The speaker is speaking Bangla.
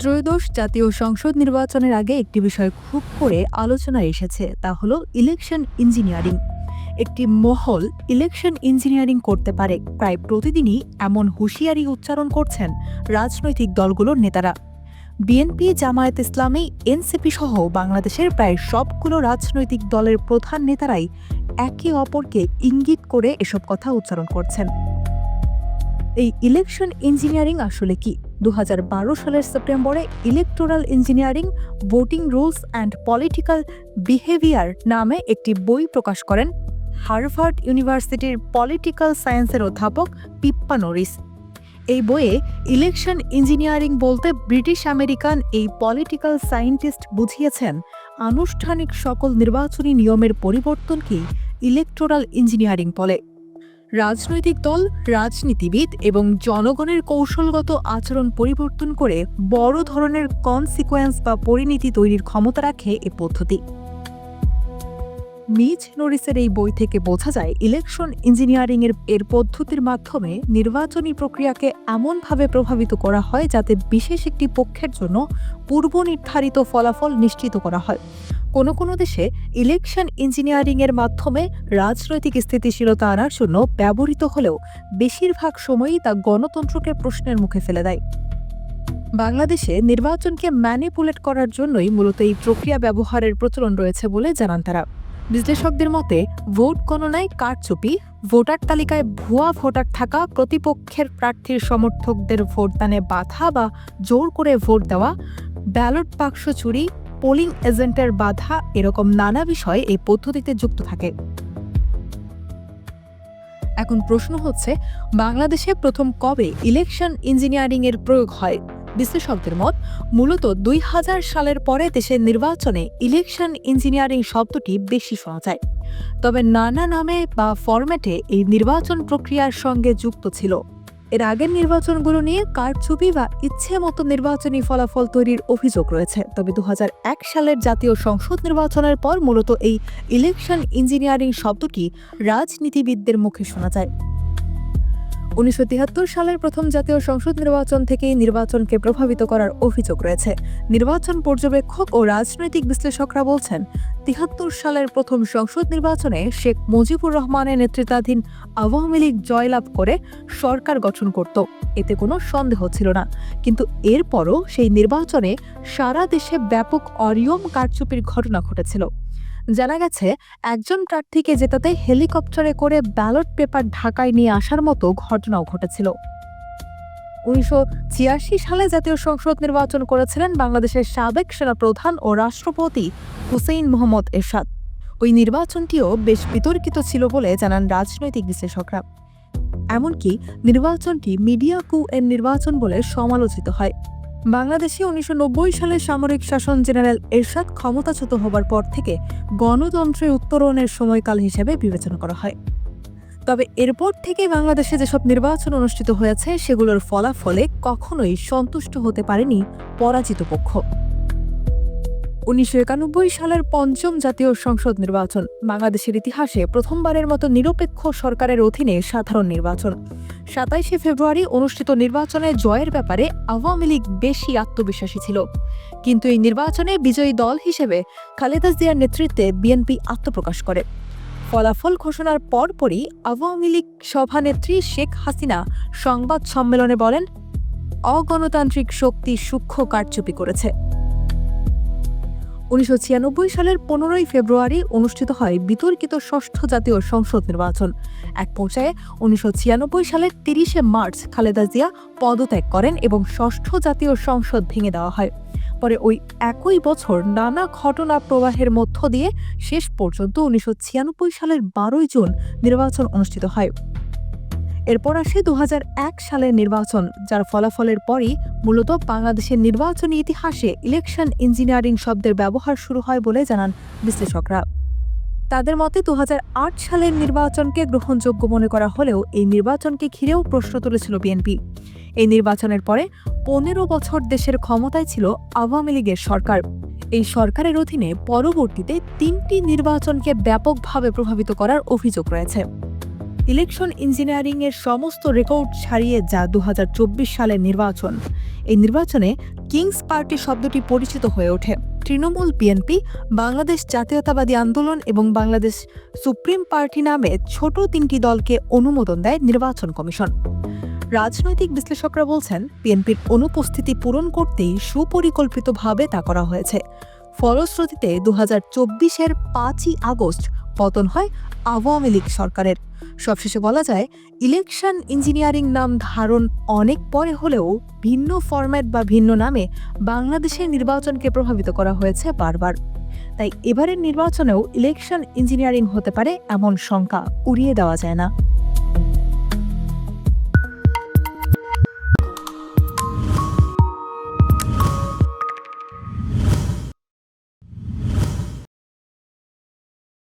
ত্রয়োদশ জাতীয় সংসদ নির্বাচনের আগে একটি বিষয় খুব করে আলোচনায় এসেছে, তা হলো ইলেকশন ইঞ্জিনিয়ারিং একটি মহল ইলেকশন ইঞ্জিনিয়ারিং করতে পারে, প্রায় প্রতিদিনই এমন হুঁশিয়ারি উচ্চারণ করছেন রাজনৈতিক দলগুলোর নেতারা। বিএনপি জামায়াত ইসলামী এনসিপি সহ বাংলাদেশের প্রায় সবগুলো রাজনৈতিক দলের প্রধান নেতারাই একে অপরকে ইঙ্গিত করে এসব কথা উচ্চারণ করছেন। এই ইলেকশন ইঞ্জিনিয়ারিং আসলে কি? দু হাজার বারো সালের সেপ্টেম্বরে electoral engineering, voting rules and political behaviour নামে একটি বই প্রকাশ করেন হার্ভার্ড ইউনিভার্সিটির পলিটিক্যাল সায়েন্সের অধ্যাপক পিপ্পা নরিস। এই বইয়ে ইলেকশন ইঞ্জিনিয়ারিং বলতে ব্রিটিশ আমেরিকান এই পলিটিক্যাল সায়েন্টিস্ট বুঝিয়েছেন, আনুষ্ঠানিক সকল নির্বাচনী নিয়মের পরিবর্তনকেই ইলেকটোরাল ইঞ্জিনিয়ারিং বলে। রাজনৈতিক দল, রাজনীতিবিদ এবং জনগণের কৌশলগত আচরণ পরিবর্তন করে বড় ধরনের কনসিকোয়েন্স বা পরিণতি তৈরির ক্ষমতা রাখে এ পদ্ধতি। মিজ নরিসের এই বই থেকে বোঝা যায় ইলেকশন ইঞ্জিনিয়ারিং এর এর পদ্ধতির মাধ্যমে নির্বাচনী প্রক্রিয়াকে এমনভাবে প্রভাবিত করা হয় যাতে বিশেষ একটি পক্ষের জন্য পূর্ব নির্ধারিত ফলাফল নিশ্চিত করা হয়। কোনো কোনো দেশে ইলেকশন ইঞ্জিনিয়ারিং এর মাধ্যমে রাজনৈতিক স্থিতিশীলতা আনার জন্য ব্যবহৃত হলেও বেশিরভাগ সময়ই তা গণতন্ত্রকে প্রশ্নের মুখে ফেলে দেয়। বাংলাদেশে নির্বাচনকে ম্যানিপুলেট করার জন্যই মূলত এই প্রক্রিয়া ব্যবহারের প্রচলন রয়েছে বলে জানান তারা। বিশ্লেষকদের মতে, ভোট গণনায় কারচুপি, ভোটার তালিকায় ভুয়া ভোটার থাকা, প্রতিপক্ষের প্রার্থীর সমর্থকদের ভোটদানে বাধা বা জোর করে ভোট দেওয়া, ব্যালট বাক্স চুরি পোলিং এজেন্টের বাধা এরকম নানা বিষয় এই পদ্ধতিতে যুক্ত থাকে। এখন প্রশ্ন হচ্ছে, বাংলাদেশে প্রথম কবে ইলেকশন ইঞ্জিনিয়ারিং এর প্রয়োগ হয়? বিশ্লেষকদের মত, মূলত দুই হাজার সালের পরে দেশের নির্বাচনে ইলেকশন ইঞ্জিনিয়ারিং শব্দটি বেশি শোনা যায়। তবে নানা নামে বা ফরম্যাটে এই নির্বাচন প্রক্রিয়ার সঙ্গে যুক্ত ছিল। এর আগের নির্বাচনগুলো নিয়ে কারচুপি বা ইচ্ছে মতো নির্বাচনী ফলাফল তৈরির অভিযোগ রয়েছে। তবে দু হাজার এক সালের জাতীয় সংসদ নির্বাচনের পর মূলত এই ইলেকশন ইঞ্জিনিয়ারিং শব্দটি রাজনীতিবিদদের মুখে শোনা যায়। উনিশশো তিয়াত্তর সালের প্রথম জাতীয় সংসদ নির্বাচন থেকেই নির্বাচনকে প্রভাবিত করার অভিযোগ রয়েছে। নির্বাচন পর্যবেক্ষক ও রাজনৈতিক বিশ্লেষকরা বলছেন, তিহাত্তর সালের প্রথম সংসদ নির্বাচনে শেখ মুজিবুর রহমানের নেতৃত্বাধীন আওয়ামী লীগ জয়লাভ করে সরকার গঠন করত। এতে কোনো সন্দেহ ছিল না। কিন্তু এরপরও সেই নির্বাচনে সারা দেশে ব্যাপক অরিয়ম কারচুপির ঘটনা ঘটেছিল। জানা গেছে, একজন প্রার্থীকে জেতাতে হেলিকপ্টারে করে ব্যালট পেপার ঢাকায় নিয়ে আসার মতো ঘটনাও ঘটেছিল। উনিশশো ছিয়াশি সালে জাতীয় সংসদ নির্বাচন করেছিলেন বাংলাদেশের সাবেক সেনাপ্রধান ও রাষ্ট্রপতি হুসেইন মোহাম্মদ এরশাদ। ওই নির্বাচনটিও বেশ বিতর্কিত ছিল বলে জানান রাজনৈতিক বিশ্লেষকরা। এমনকি নির্বাচনটি মিডিয়া কু এর নির্বাচন বলে সমালোচিত হয়। বাংলাদেশে উনিশশো নব্বই সালে সামরিক শাসন জেনারেল এরশাদ ক্ষমতাচ্যুত হবার পর থেকে গণতন্ত্রের উত্তরণের সময়কাল হিসেবে বিবেচনা করা হয়। তবে এরপর থেকে বাংলাদেশে যেসব নির্বাচন অনুষ্ঠিত হয়েছে, সেগুলোর ফলাফলে কখনোই সন্তুষ্ট হতে পারেনি পরাজিত পক্ষ। উনিশশো একানব্বই সালের পঞ্চম জাতীয় সংসদ নির্বাচন, বাংলাদেশের ইতিহাসে প্রথমবারের মতো নিরপেক্ষ সরকারের অধীনে সাধারণ নির্বাচন। সাতাইশে ফেব্রুয়ারি অনুষ্ঠিত নির্বাচনে জয়ের ব্যাপারে আওয়ামী লীগ বেশি আত্মবিশ্বাসী ছিল। কিন্তু এই নির্বাচনে বিজয়ী দল হিসেবে খালেদা জিয়ার নেতৃত্বে বিএনপি আত্মপ্রকাশ করে। ফলাফল ঘোষণার পরপরই আওয়ামী লীগ সভানেত্রী শেখ হাসিনা সংবাদ সম্মেলনে বলেন, অগণতান্ত্রিক শক্তি সূক্ষ্ম কারচুপি করেছে। উনিশশো সালের পনেরোই ফেব্রুয়ারি অনুষ্ঠিত হয় বিতর্কিত ষষ্ঠ জাতীয় সংসদ নির্বাচন। এক পর্যায়ে উনিশশো সালের তিরিশে মার্চ খালেদা জিয়া পদত্যাগ করেন এবং ষষ্ঠ জাতীয় সংসদ ভেঙে দেওয়া হয়। পরে ওই একই বছর নানা ঘটনা প্রবাহের মধ্য দিয়ে শেষ পর্যন্ত উনিশশো ছিয়ানব্বই সালের বারোই জুন নির্বাচন অনুষ্ঠিত হয়। এরপর আসে দু হাজার এক সালের নির্বাচন, যার ফলাফলের পরই মূলত বাংলাদেশের নির্বাচনী ইতিহাসে ইলেকশন ইঞ্জিনিয়ারিং শব্দের ব্যবহার শুরু হয় বলে জানান বিশ্লেষকরা। তাদের মতে দুহাজার আট সালের নির্বাচনকে গ্রহণযোগ্য মনে করা হলেও এই নির্বাচনকে ঘিরেও প্রশ্ন তুলেছিল বিএনপি। এই নির্বাচনের পরে পনেরো বছর দেশের ক্ষমতায় ছিল আওয়ামী লীগের সরকার। এই সরকারের অধীনে পরবর্তীতে তিনটি নির্বাচনকে ব্যাপকভাবে প্রভাবিত করার অভিযোগ রয়েছে। ইলেকশন ইঞ্জিনিয়ারিং এর সমস্ত রেকর্ড ছাড়িয়ে যা দু সালের নির্বাচন। এই নির্বাচনে কিংস পার্টি শব্দটি পরিচিত হয়ে ওঠে। তৃণমূল বিএনপি, বাংলাদেশ জাতীয়তাবাদী আন্দোলন এবং বাংলাদেশ সুপ্রিম পার্টি নামে ছোট তিনটি দলকে অনুমোদন দেয় নির্বাচন কমিশন। রাজনৈতিক বিশ্লেষকরা বলছেন, বিএনপির অনুপস্থিতি পূরণ করতেই সুপরিকল্পিতভাবে তা করা হয়েছে। ফলশ্রুতিতে দু হাজার চব্বিশের পাঁচই আগস্ট পতন হয় আওয়ামী লীগ সরকারের। সবশেষে বলা যায়, ইলেকশন ইঞ্জিনিয়ারিং নাম ধারণ অনেক পরে হলেও ভিন্ন ফরম্যাট বা ভিন্ন নামে বাংলাদেশের নির্বাচনকে প্রভাবিত করা হয়েছে বারবার। তাই এবারের নির্বাচনেও ইলেকশন ইঞ্জিনিয়ারিং হতে পারে এমন শঙ্কা উড়িয়ে দেওয়া যায় না।